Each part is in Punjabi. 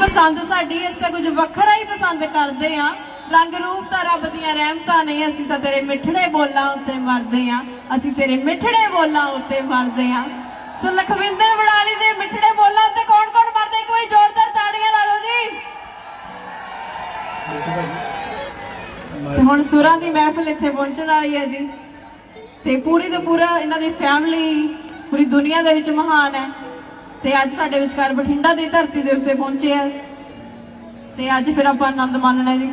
ਪਸੰਦ ਸਾਡੀ ਇਸ ਤਾਂ ਕੁਝ ਵੱਖਰਾ ਹੀ ਪਸੰਦ ਕਰਦੇ ਆ ਰੰਗ ਰੂਪ ਤਾਂ ਰੱਬ ਦੀਆਂ ਰਹਿਮਤਾਂ ਨੇ, ਅਸੀਂ ਤਾਂ ਤੇਰੇ ਮਿੱਠੜੇ ਬੋਲਾਂ ਉੱਤੇ ਮਰਦੇ ਆ ਅਸੀਂ ਤੇਰੇ ਮਿੱਠੜੇ ਬੋਲਾਂ ਉੱਤੇ ਮਰਦੇ ਆ ਸੋ ਲਖਵਿੰਦਰ ਵਡਾਲੀ ਦੇ ਮਿੱਠੜੇ ਬੋਲਾਂ ਉੱਤੇ ਕੌਣ ਕੌਣ ਮਰਦੇ ਕੋਈ ਜ਼ੋਰਦਾਰ ਤਾੜੀਆਂ ਲਾ ਲਓ ਜੀ। ਤੇ ਹੁਣ ਸੁਰਾਂ ਦੀ ਮਹਿਫਲ ਇੱਥੇ ਪਹੁੰਚਣ ਵਾਲੀ ਹੈ ਜੀ। ਤੇ ਪੂਰੀ ਤੇ ਪੂਰਾ ਇਹਨਾਂ ਦੀ ਫੈਮਿਲੀ ਪੂਰੀ ਦੁਨੀਆ ਦੇ ਵਿੱਚ ਮਹਾਨ ਹੈ। ਤੇ ਅੱਜ ਸਾਡੇ ਵਿਚਕਾਰ ਬਠਿੰਡਾ ਦੀ ਧਰਤੀ ਦੇ ਉੱਤੇ ਪਹੁੰਚੇ ਆ। ਤੇ ਅੱਜ ਫਿਰ ਆਪਾਂ ਆਨੰਦ ਮਾਣਨਾ ਜੀ।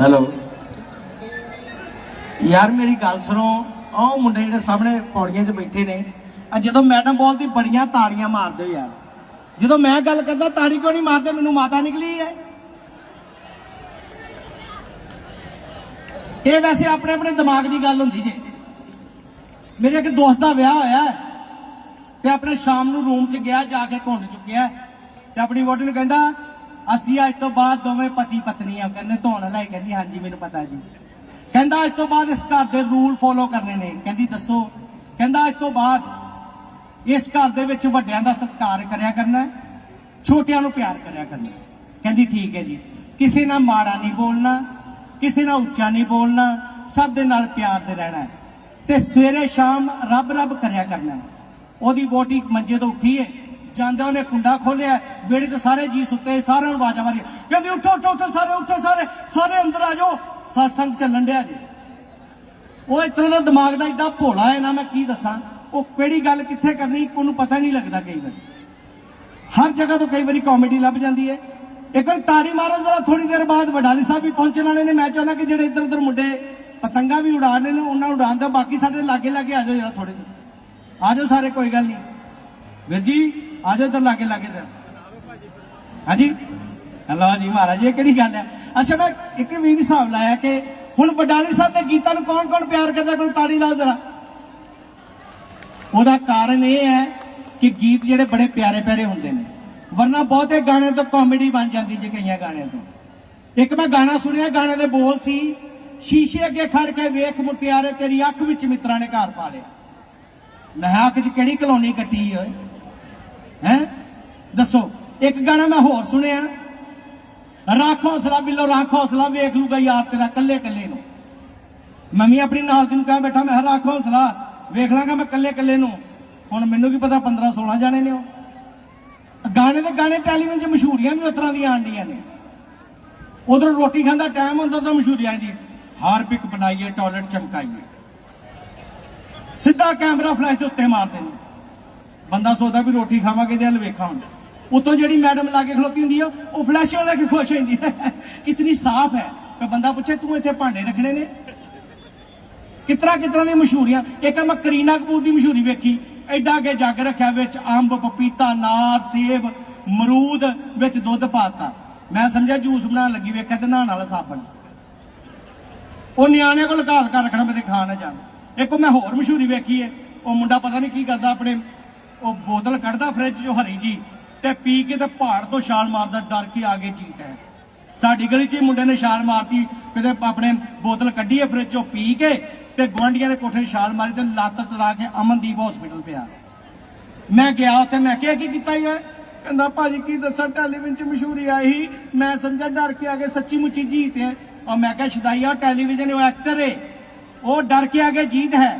ਹੈਲੋ ਯਾਰ ਮੇਰੀ ਗੱਲ ਸੁਣੋ ਆਹ ਮੁੰਡੇ ਜਿਹੜੇ ਸਾਹਮਣੇ ਪੌੜੀਆਂ 'ਚ ਬੈਠੇ ਨੇ ਆ ਜਦੋਂ ਮੈਡਮ ਬੋਲਦੀ ਬੜੀਆਂ ਤਾੜੀਆਂ ਮਾਰਦੇ ਯਾਰ। ਜਦੋਂ ਮੈਂ ਗੱਲ ਕਰਦਾ ਤਾੜੀ ਕਿਉਂ ਨਹੀਂ ਮਾਰਦੇ? ਮੈਨੂੰ ਮਾਤਾ ਨਿਕਲੀ ਹੈ। ਇਹ ਵੈਸੇ ਆਪਣੇ ਆਪਣੇ ਦਿਮਾਗ ਦੀ ਗੱਲ ਹੁੰਦੀ ਜੇ। ਮੇਰੇ ਇੱਕ ਦੋਸਤ ਦਾ ਵਿਆਹ ਹੋਇਆ ਹੈ। ਤੇ ਆਪਣੇ ਸ਼ਾਮ ਨੂੰ ਰੂਮ 'ਚ ਗਿਆ, ਜਾ ਕੇ ਘੁੰਡ ਚੁੱਕਿਆ ਹੈ। ਤੇ ਆਪਣੀ ਵੋਟੀ ਨੂੰ ਕਹਿੰਦਾ, ਅਸੀਂ ਅੱਜ ਤੋਂ ਬਾਅਦ ਦੋਵੇਂ ਪਤੀ ਪਤਨੀ ਆ। ਕਹਿੰਦੇ, ਧੋਣ ਲੈ ਕਹਿੰਦੀ, ਹਾਂਜੀ, ਮੈਨੂੰ ਪਤਾ ਜੀ। ਕਹਿੰਦਾ, ਅੱਜ ਤੋਂ ਬਾਅਦ ਇਸ ਘਰ ਦੇ ਰੂਲ ਫੋਲੋ ਕਰਨੇ ਨੇ। ਕਹਿੰਦੀ, ਦੱਸੋ। ਕਹਿੰਦਾ, ਅੱਜ ਤੋਂ ਬਾਅਦ ਇਸ ਘਰ ਦੇ ਵਿੱਚ ਵੱਡਿਆਂ ਦਾ ਸਤਿਕਾਰ ਕਰਿਆ ਕਰਨਾ ਛੋਟਿਆਂ ਨੂੰ ਪਿਆਰ ਕਰਿਆ ਕਰਨਾ ਕਹਿੰਦੀ, ਠੀਕ ਹੈ ਜੀ। ਕਿਸੇ ਨਾਲ ਮਾੜਾ ਨਹੀਂ ਬੋਲਣਾ, ਕਿਸੇ ਨਾਲ ਉੱਚਾ ਨਹੀਂ ਬੋਲਣਾ, ਸਭ ਦੇ ਨਾਲ ਪਿਆਰ ਦੇ ਰਹਿਣਾ ਤੇ ਸਵੇਰੇ ਸ਼ਾਮ ਰੱਬ ਰੱਬ ਕਰਿਆ ਕਰਨਾ ਹੈ। ਉਹਦੀ ਵੋਟੀ ਮੰਜੇ ਤੋਂ ਉੱਠੀ ਹੈ। ਜਾਂਦਾ ਉਹਨੇ ਕੁੰਡਾ ਖੋਲਿਆ ਵੇੜੇ ਤੇ ਸਾਰੇ ਜੀ ਸੁੱਤੇ, ਸਾਰਿਆਂ ਨੂੰ ਆਵਾਜ਼ਾਂ ਮਾਰੀਆਂ। ਕਹਿੰਦੀ, ਉੱਠੋ ਉੱਠੋ ਉੱਠੋ ਸਾਰੇ ਉੱਠੋ ਸਾਰੇ ਸਾਰੇ ਅੰਦਰ ਆ ਜਾਓ। ਸਤਸੰਗ ਚੱਲਣ ਡਿਆ ਜੀ। ਉਹ ਇਸ ਦਾ ਦਿਮਾਗ ਦਾ ਇੱਡਾ ਭੋਲਾ ਹੈ ਨਾ, ਮੈਂ ਕੀ ਦੱਸਾਂ? ਉਹ ਕਿਹੜੀ ਗੱਲ ਕਿੱਥੇ ਕਰਨੀ, ਉਹਨੂੰ ਪਤਾ ਨਹੀਂ ਲੱਗਦਾ ਕਈ ਵਾਰੀ। ਹਰ ਜਗ੍ਹਾ ਤੋਂ ਕਈ ਵਾਰੀ ਕਾਮੇਡੀ ਲੱਭ ਜਾਂਦੀ ਹੈ। ਇੱਕ ਵਾਰ ਤਾੜੀ ਮਾਰੋ ਜਰਾ ਥੋੜੀ ਦੇਰ ਬਾਅਦ ਵਡਾਲੀ ਸਾਹਿਬ ਵੀ ਪਹੁੰਚਣ ਵਾਲੇ ਨੇ, ਮੈਂ ਚਾਹੁੰਦਾ ਕਿ ਜਿਹੜੇ ਇੱਧਰ ਉੱਧਰ ਮੁੰਡੇ ਪਤੰਗਾ ਵੀ ਉਡਾਣੇ ਨੇ ਉਹਨਾਂ ਨੂੰ ਉਡਾਣ ਦਿਓ ਬਾਕੀ ਸਾਡੇ ਲਾਗੇ ਲਾਗੇ ਆ ਜਾਓ ਜਰਾ ਥੋੜੇ ਜਿਹੇ। ਆ ਜਾਓ ਸਾਰੇ, ਕੋਈ ਗੱਲ ਨਹੀਂ। ਵੀਰ ਜੀ, ਆ ਜਾਓ ਇੱਧਰ ਲਾਗੇ ਲਾਗੇ ਜਰਾ ਹਾਂਜੀ? ਹਲੋ ਜੀ ਮਹਾਰਾਜ, ਇਹ ਕਿਹੜੀ ਗੱਲ ਹੈ? ਅੱਛਾ, ਮੈਂ ਇੱਕ ਵੀ ਹਿਸਾਬ ਲਾਇਆ ਕਿ ਹੁਣ ਵਡਾਲੀ ਸਾਹਿਬ ਦੇ ਗੀਤਾਂ ਨੂੰ ਕੌਣ ਕੌਣ ਪਿਆਰ ਕਰਦਾ, ਕੋਈ ਤਾੜੀ ਲਾਓ ਜਰਾ। ਉਹਦਾ ਕਾਰਨ ਇਹ ਹੈ ਕਿ ਗੀਤ ਜਿਹੜੇ ਬੜੇ ਪਿਆਰੇ ਪਿਆਰੇ ਹੁੰਦੇ ਨੇ। ਵਰਨਾ ਬਹੁਤੇ ਗਾਣੇ ਤੋਂ ਕਾਮੇਡੀ ਬਣ ਜਾਂਦੀ ਜੇ ਕਈਆਂ ਗਾਣਿਆਂ ਤੋਂ। ਇੱਕ ਮੈਂ ਗਾਣਾ ਸੁਣਿਆ, ਗਾਣੇ ਦੇ ਬੋਲ ਸੀ ਸ਼ੀਸ਼ੇ ਅੱਗੇ ਖੜ ਕੇ ਵੇਖ ਮੁਟਿਆਰੇ ਤੇਰੀ ਅੱਖ ਵਿੱਚ ਮਿੱਤਰਾਂ ਨੇ ਘਰ ਪਾ ਲਿਆ। ਲਹਾਕ ਚ ਕਿਹੜੀ ਕਲੋਨੀ ਕੱਟੀ ਓਏ ਹੈ? ਦੱਸੋ, ਇੱਕ ਗਾਣਾ ਮੈਂ ਹੋਰ ਸੁਣਿਆ। ਰੱਖ ਹੌਸਲਾ ਬਿੱਲੋ ਰੱਖ ਹੌਸਲਾ ਵੇਖ ਲੂਗਾ ਯਾਰ ਤੇਰਾ ਕੱਲੇ ਕੱਲੇ ਨੂੰ। ਮੈਂ ਵੀ ਆਪਣੀ ਨਾਲ ਦੀ ਨੂੰ ਕਹਿ ਬੈਠਾ, ਮੈਂ ਕਿਹਾ ਰੱਖ ਹੌਸਲਾ ਵੇਖ ਲਾਂਗਾ ਮੈਂ ਕੱਲੇ ਕੱਲੇ ਨੂੰ। ਹੁਣ ਮੈਨੂੰ ਕੀ ਪਤਾ 15 16 ਜਾਣੇ ਨੇ ਉਹ। ਗਾਣੇ ਦੇ ਗਾਣੇ ਟੈਲੀਵਿਜ਼ਨ 'ਚ ਮਸ਼ਹੂਰੀਆਂ ਵੀ ਉਸ ਤਰ੍ਹਾਂ ਦੀਆਂ ਆਉਂਦੀਆਂ ਨੇ। ਉਧਰ ਰੋਟੀ ਖਾਂਦਾ ਟਾਈਮ ਹੁੰਦਾ ਤਾਂ ਮਸ਼ਹੂਰੀ ਦੀ। ਹਾਰਪਿਕ ਬਣਾਈਏ, ਟਾਇਲਟ ਚਮਕਾਈਏ। ਸਿੱਧਾ ਕੈਮਰਾ ਫਲੈਸ਼ ਦੇ ਉੱਤੇ ਮਾਰਦੇ ਨੇ ਬੰਦਾ ਸੋਚਦਾ ਵੀ ਰੋਟੀ ਖਾਵਾਂਗੇ ਤੇ ਹਲ ਵੇਖਾਂ ਹੁੰਦਾ। ਉਤੋਂ ਜਿਹੜੀ ਮੈਡਮ ਲਾਗੇ ਖਲੋਤੀ ਹੁੰਦੀ ਆ, ਉਹ ਫਲੈਸ਼ ਵਾਲਾ ਕੇ ਖੁਸ਼ ਹੁੰਦੀ ਹੈ ਕਿਤਨੀ ਸਾਫ਼ ਹੈ। ਤੇ ਬੰਦਾ ਪੁੱਛੇ, ਤੂੰ ਇੱਥੇ ਭਾਂਡੇ ਰੱਖਣੇ ਨੇ? ਕਿਤਰਾ ਕਿਤਰਾ ਦੀ ਮਸ਼ਹੂਰੀਆਂ। ਇੱਕ ਮੈਂ ਕਰੀਨਾ ਕਪੂਰ ਦੀ ਮਸ਼ਹੂਰੀ ਵੇਖੀ। ਐਡਾ ਕੇ ਜੱਗ ਰੱਖਿਆ ਵਿੱਚ, ਅੰਬ, ਪਪੀਤਾ ਨਾਰ ਸੇਬ ਮਰੂਦ ਵਿੱਚ ਦੁੱਧ ਪਾਤਾ। ਮੈਂ ਸਮਝਿਆ ਜੂਸ ਬਣਾਉਣ ਲੱਗੀ, ਵੇਖਿਆ ਤੇ ਨਹਾਉਣ ਵਾਲਾ ਸਾਬਣ। ਉਹ ਨਿਆਣੇ ਕੋਲ ਘਾਲ ਕਰ ਰੱਖਣਾ ਮੈਂ ਤੇ ਖਾ ਨਾ ਜਾਣ। ਇੱਕ ਮੈਂ ਹੋਰ ਮਸ਼ਹੂਰੀ ਵੇਖੀ ਹੈ ਉਹ ਮੁੰਡਾ ਪਤਾ ਨਹੀਂ ਕੀ ਕਰਦਾ ਆਪਣੇ, ਉਹ ਬੋਤਲ ਕੱਢਦਾ ਫ੍ਰਿਜ ਚੋਂ ਹਰੀ ਜੀ ਤੇ ਪੀ ਕੇ ਤੇ ਪਹਾੜ ਤੋਂ ਛਾਲ ਮਾਰਦਾ, ਡਰ ਕੇ ਆਗੇ ਜੀਤ ਹੈ। ਸਾਡੀ ਗਲੀ 'ਚ ਹੀ ਮੁੰਡੇ ਨੇ ਛਾਲ ਮਾਰਤੀ ਕਿਤੇ ਆਪਣੇ ਬੋਤਲ ਕੱਢੀ ਹੈ ਫ੍ਰਿਜ ਚੋਂ ਪੀ ਕੇ ਤੇ ਗੁਆਂਢੀਆਂ ਦੇ ਕੋਠੇ ਛਾਲ ਮਾਰੀ ਤੇ ਲੱਤ ਤੜਾ ਕੇ ਅਮਨਦੀਪ ਹਸਪੀਟਲ ਪਿਆ ਮੈਂ ਗਿਆ ਉੱਥੇ, ਮੈਂ ਕਿਹਾ, ਕੀ ਕੀਤਾ ਹੀ ਹੈ ਕਹਿੰਦਾ, ਭਾਜੀ, ਕੀ ਦੱਸਾਂ ਟੈਲੀਵਿਜ਼ਨ 'ਚ ਮਸ਼ਹੂਰੀ ਆਈ ਮੈਂ ਸਮਝਿਆ ਡਰ ਕੇ ਆ ਕੇ ਸੱਚੀ ਮੁੱਚੀ ਜੀਤ ਹੈ। ਔਰ ਮੈਂ ਕਿਹਾ ਸ਼ਦਾਈਆ ਟੈਲੀਵਿਜ਼ਨ ਉਹ ਐਕਟਰ ਹੈ ਉਹ ਡਰ ਕੇ ਆ ਜੀਤ ਹੈ।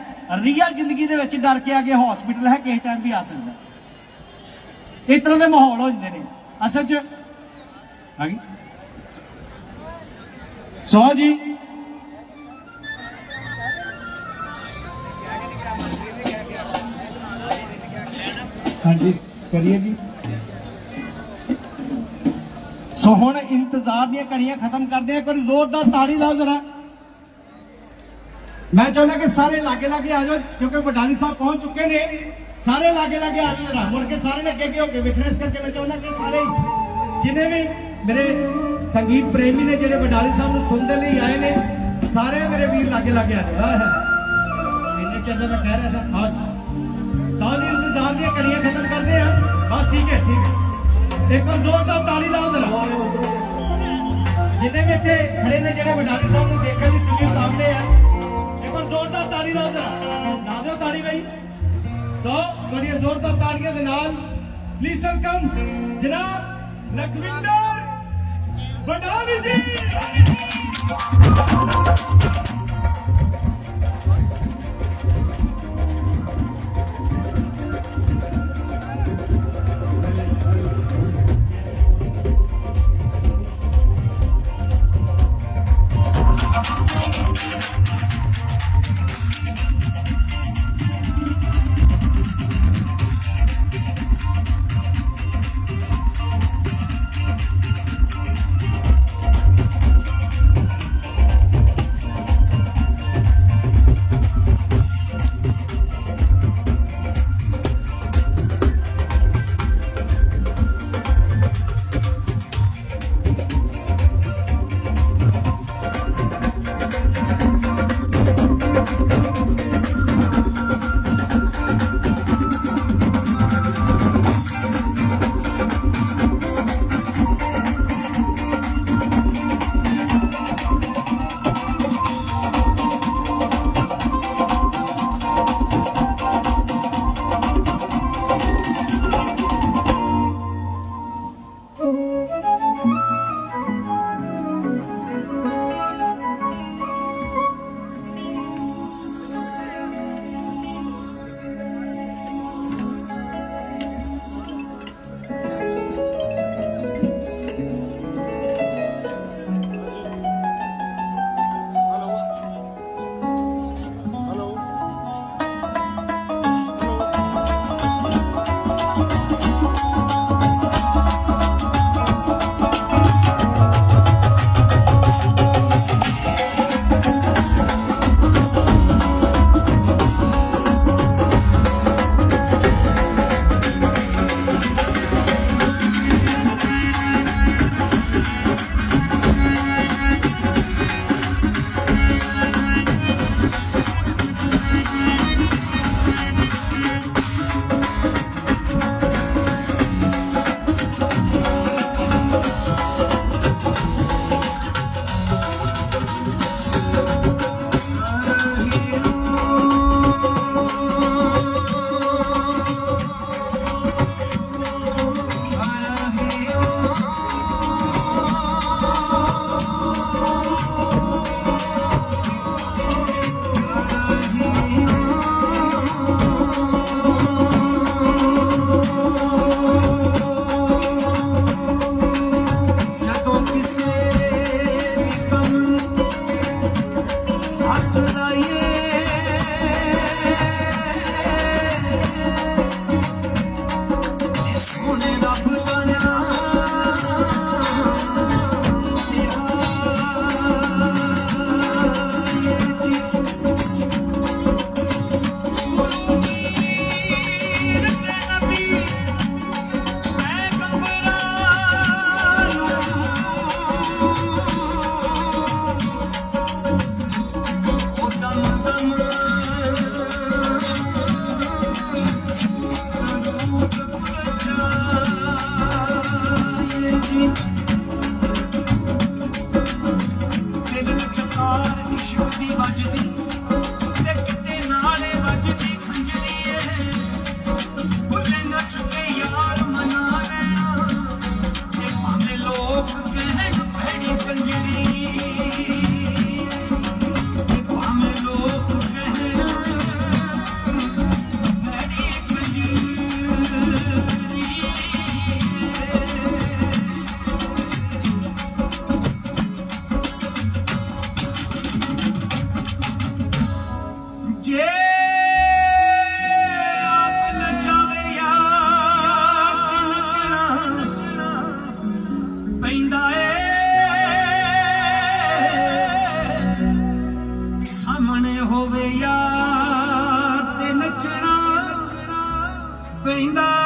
ਰੀਅਲ ਜ਼ਿੰਦਗੀ ਦੇ ਵਿੱਚ ਡਰ ਕੇ ਆ ਹਸਪੀਟਲ ਹੈ, ਕਿਸੇ ਟਾਈਮ ਵੀ ਆ ਸਕਦਾ। ਇਸ ਤਰ੍ਹਾਂ ਦੇ ਮਾਹੌਲ ਹੋ ਜਾਂਦੇ ਨੇ। ਅਸਲ 'ਚ ਆ ਗਈ ਸੋ ਜੀ। ਹਾਂਜੀ, ਕਰੀਏ ਜੀ। ਸੋ ਹੁਣ ਇੰਤਜ਼ਾਰ ਦੀਆਂ ਘੜੀਆਂ ਖਤਮ ਕਰਦੇ ਆ ਇੱਕ ਵਾਰੀ ਜ਼ੋਰਦਾਰ ਤਾੜੀ ਲਾਓ ਜਰਾ। ਮੈਂ ਚਾਹੁੰਦਾ ਕਿ ਸਾਰੇ ਲਾਗੇ ਲਾਗੇ ਆ ਜਾਓ, ਕਿਉਂਕਿ ਵਡਾਲੀ ਸਾਹਿਬ ਪਹੁੰਚ ਚੁੱਕੇ ਨੇ। ਸਾਰੇ ਲਾਗੇ ਲਾਗੇ ਆ ਜਾਓ ਜਰਾ। ਮੁੜ ਕੇ ਸਾਰੇ ਨੇ ਅੱਗੇ ਅੱਗੇ ਹੋ ਕੇ ਵੇਖਣਾ। ਕਰਕੇ ਮੈਂ ਚਾਹੁੰਦਾ ਕਿ ਸਾਰੇ ਜਿਨੇ ਵੀ ਮੇਰੇ ਸੰਗੀਤ ਪ੍ਰੇਮੀ ਨੇ, ਜਿਹੜੇ ਵਡਾਲੀ ਸਾਹਿਬ ਨੂੰ ਸੁਣਨ ਦੇ ਲਈ ਆਏ ਨੇ ਸਾਰੇ ਮੇਰੇ ਵੀਰ ਲਾਗੇ ਲਾਗੇ ਆ ਜਾਓ। ਇੰਨੇ ਚਿਰ ਦਾ ਮੈਂ ਕਹਿ ਰਿਹਾ ਸੀ। ਸਾਰੀ ਇੰਤਜ਼ਾਰ ਦੀਆਂ ਘੜੀਆਂ ਖਤਮ ਕਰਦੇ ਆ ਬਸ ਠੀਕ ਹੈ ਠੀਕ ਹੈ। ਇੱਕ ਵਾਰ ਜ਼ੋਰਦਾਰ ਤਾੜੀ ਲਾਓ ਜਰਾ ਜਿੰਨੇ ਵੀ ਇੱਥੇ ਖੜੇ ਨੇ, ਜਿਹੜੇ ਵਡਾਲੀ ਸਾਹਿਬ ਨੂੰ ਦੇਖਣ ਦੀ ਸੁਣੀ ਉਤਾਵਲੇ ਆ, ਇੱਕ ਵਾਰ ਜ਼ੋਰਦਾਰ ਤਾੜੀ ਲਾਓ ਜਰਾ ਲਾ ਦਿਓ ਤਾੜੀ ਬਈ। ਸੋ ਬੜੀਆਂ ਜ਼ੋਰਦਾਰ ਤਾੜੀਆਂ ਦੇ ਨਾਲ ਪਲੀਜ਼ ਵੈਲਕਮ ਜਨਾਬ ਲਖਵਿੰਦਰ ਬਡਾਲੀ ਜੀ। Thank you. ਪੈਂਦਾ ਏ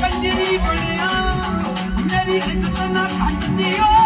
ਪੰਜਰੀ ਬਣਿਆ ਮੇਰੀ ਇੱਜ਼ਤ ਨਾ ਘੱਟ ਦਿਓ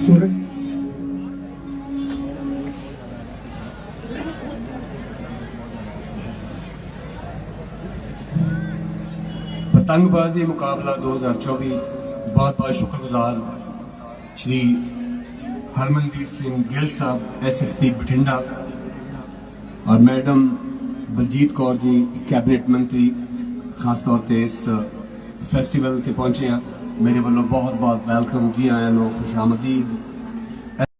सूरज पतंगबाजी मुकाबला 2024 बहुत बहुत शुक्रगुजार श्री हरमनदीप सिंह गिल साहब एसएसपी बठिंडा और मैडम बलजीत कौर जी, कैबिनेट मंत्री खास तौर पर इस फेस्टिवल से पहुँचे हैं। ਮੇਰੇ ਵੱਲੋਂ ਬਹੁਤ ਬਹੁਤ ਵੈਲਕਮ ਜੀ ਆਇਆਂ ਨੂੰ ਖੁਸ਼